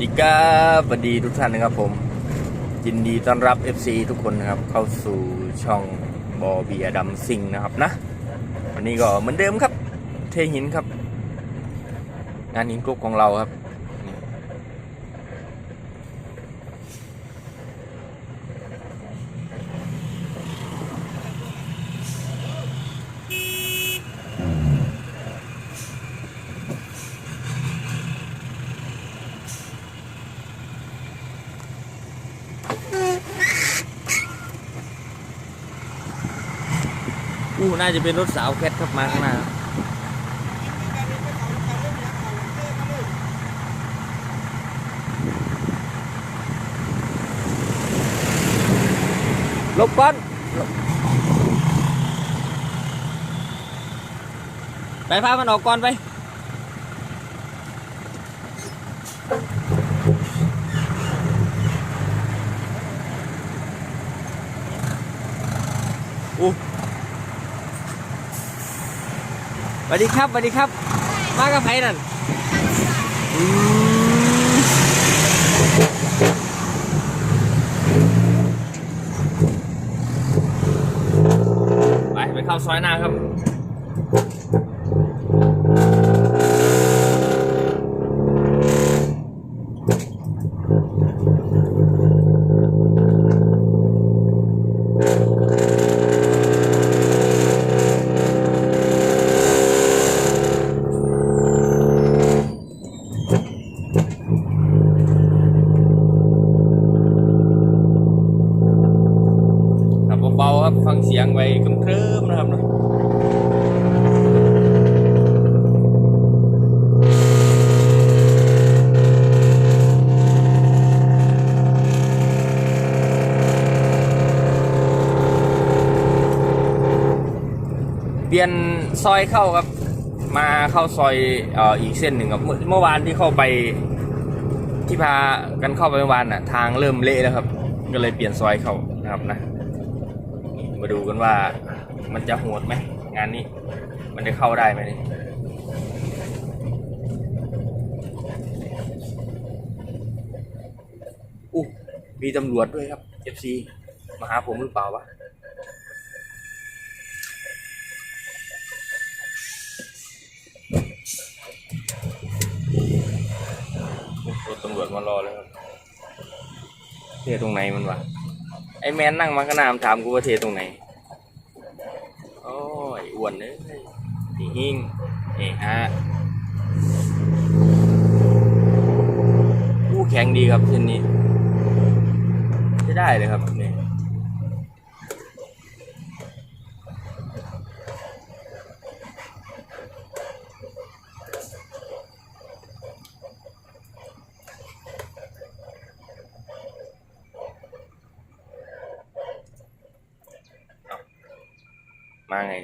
ดีครับสวัสดีทุกท่านนะครับผม ยินดีต้อนรับ FC ทุกคนนะครับ เข้าสู่ช่องบอเบียดำซิงนะครับนะ วันนี้ก็เหมือนเดิมครับ เทหินครับ งานหินกรุ๊ปของเราครับ น่าจะเป็นรถสาวแคทครับมาข้างหน้าหลบก่อนหลบไปพามันออกก่อนไปอู้ส วัสดีครับสวัสดีครับ มากับไผ่นั่นไปไปเข้าซอยหน้าครับ ครับฟังเสียงไว้เคลิ้มนะครับเนะเปลี่ยนซอยเข้าครับ มาเข้าซอยเอ่ออีกเส้นหนึ่งครับเมื่อเมื่อวานที่เข้าไปที่พากันเข้าไปเมื่อวานน่ะทางเริ่มเละแล้วครับ ก็เลยเปลี่ยนซอยเข้านะครับนะ มาดูกันว่ามันจะโหดไหมงานนี้ มันจะเข้าได้ไหมนี่อู้มีตำรวจด้วยครับ FC มาหาผมหรือเปล่าวะรถตำรวจมารอเลยครับเทตรงไหนมันวะ ไอแมนนั่งมาข้างหน้ามถามกูว่าเทตรงไหน โอ้ยอ้วนเลยหิ้งเอ๋ฮะกู้แข็งดีครับเส้นนี้ ใช้ได้เลยครับ นี่มาไง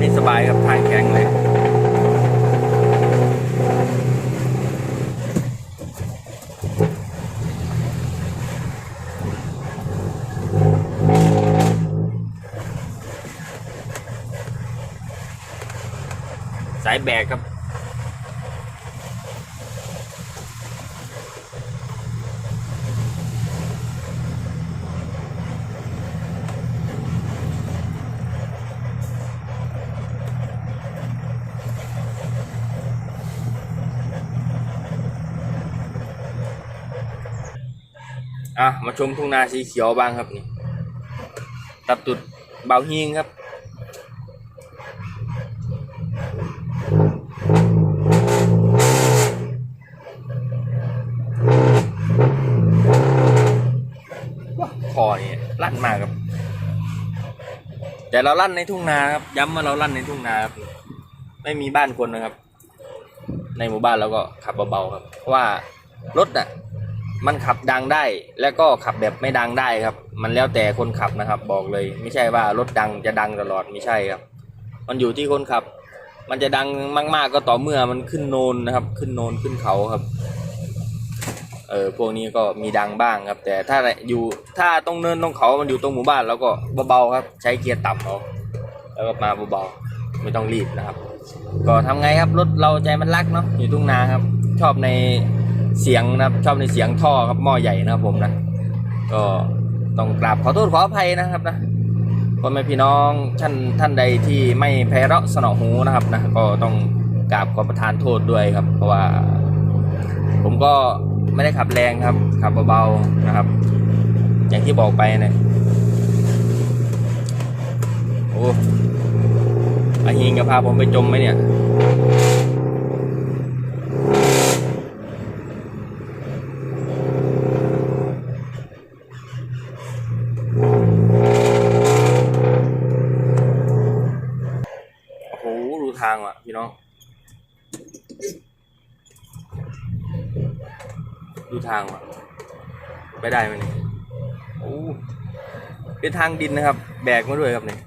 นี่สบายครับทางแข็งเลยสายแบกครับ อะมาชมทุ่งนาสีเขียวบ้างครับนี่ตับตุดเบาฮิงครับคอเนี่ยลั่นมากครับ แต่เราลั่นในทุ่งนาครับ ย้ำว่าเราลั่นในทุ่งนาครับ ไม่มีบ้านคนนะครับ ในหมู่บ้านเราก็ขับเบาๆครับ เพราะว่ารถอะ มันขับดังได้ แล้วก็ขับแบบไม่ดังได้ครับ มันแล้วแต่คนขับนะครับ บอกเลย ไม่ใช่ว่ารถดังจะดังตลอดไม่ใช่ครับ มันอยู่ที่คนขับ มันจะดังมาก ๆ ก็ต่อเมื่อมันขึ้นโนนนะครับ ขึ้นโนนขึ้นเขาครับ เออพวกนี้ก็มีดังบ้างครับ แต่ถ้าอยู่ถ้าตรงเนินตรงเขา มันอยู่ตรงหมู่บ้านแล้วก็เบาๆครับ ใช้เกียร์ต่ำเอาแล้วก็มาเบาๆไม่ต้องรีบนะครับ ก็ทำไงครับรถเราใจมันรักเนาะอยู่ทุ่งนาครับ ชอบใน เสียงนะครับชอบในเสียงท่อครับหม้อใหญ่นะครับผมนะก็ต้องกราบขอโทษขออภัยนะครับนะพ่อแม่พี่น้องท่านท่านใดที่ไม่ไพเราะสนอหูนะครับนะก็ต้องกราบขอประทานโทษด้วยครับ เพราะว่า ผมก็ไม่ได้ขับแรงครับ ขับเบาๆนะครับ อย่างที่บอกไปเนี่ยโอ้อาฮิงจะพาผมไปจมไหมเนี่ย โอ้โห ดูทางว่ะ พี่น้อง ดู ทางว่ะไปได้ไหมเนี่ยโอ้เป็นทางดินนะครับ แบกมาด้วยครับเนี่ย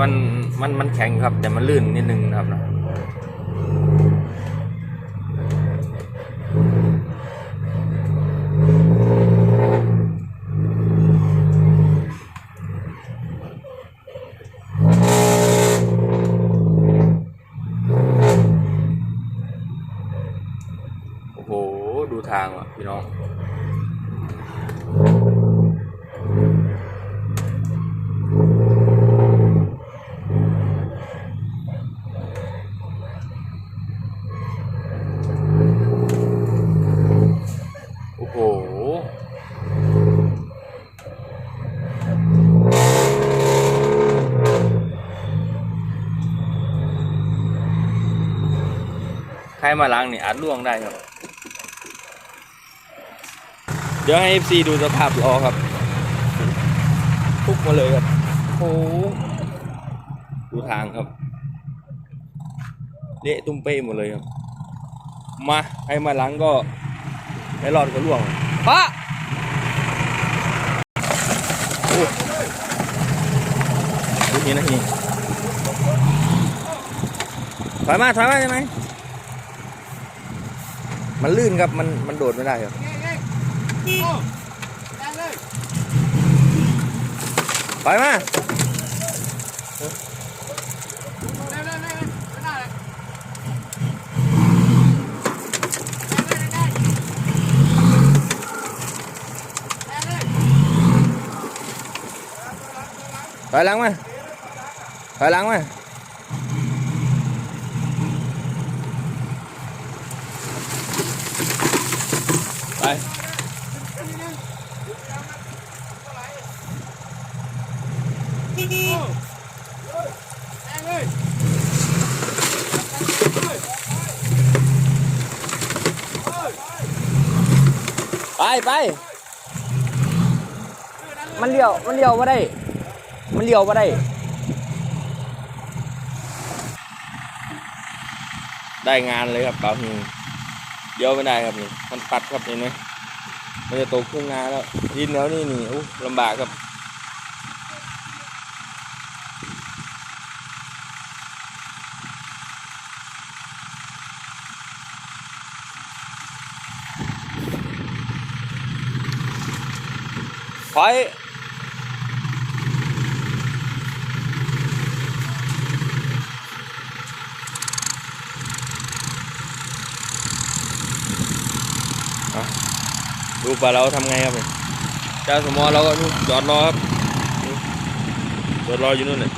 มันมันมันแข็งครับ แต่มันลื่นนิดนึงนะครับนะโอ้โห ดูทางว่ะ พี่น้อง มาล้างนี่อาจล่วงได้ครับ เดี๋ยวให้ FC ดูสภาพล้อครับทุกมาเลยครับโอ้โหดูทางครับเละตุ้มเป้หมดเลยครับ มาใครมาล้างก็ไม่รอดก็ล่วงปะโอ้ดูนี่นะนี่ถอยมาถอยมาใช่ไหม มันลื่นครับ มันมันโดดไม่ได้ครับถอยมาถอยหลังมาถอยหลังมา ไปไปไปมันเลี้ยวมันเลี้ยวมาได้ มันเลี้ยวมาได้ ได้งานเลยครับเปล่าหิง เลี้ยวไม่ได้ครับนี่มันปัดครับเห็นไหมมันจะตกขึ้นนาแล้วดินแล้วนี่นี่อู้ลำบากครับถอ ดูปลาเราทำไงครับเจ้าสมอเราก็จอดรอครับจอดรออยู่นู่นเลย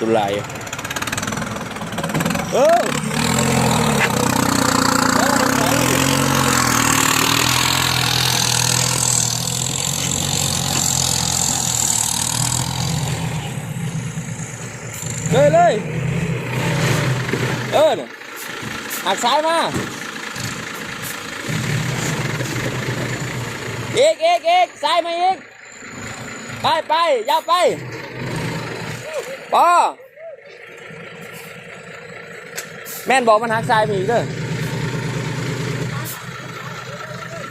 ตุลาอยู่ เออเลยเลยเออหักซ้ายมาอีกอีกอีกซ้ายมาอีก ไปไปยาวไปปอ แม่นบอกมันหักซ้ายมีอีกเด้อ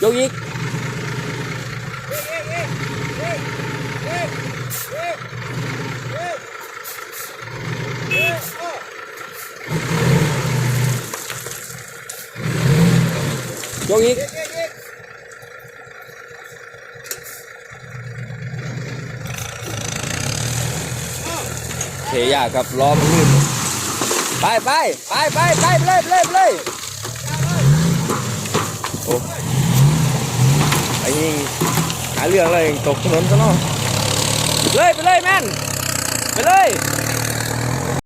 ยกอีกยกอีกเทยากครับล้อมลื่น ไปไปไปไปไปเลยเลยเลยโอ้ไอ้ยิงหาเรื่องเลยตกถนนซะเนาะเลยไปเลยแม่นไปเลย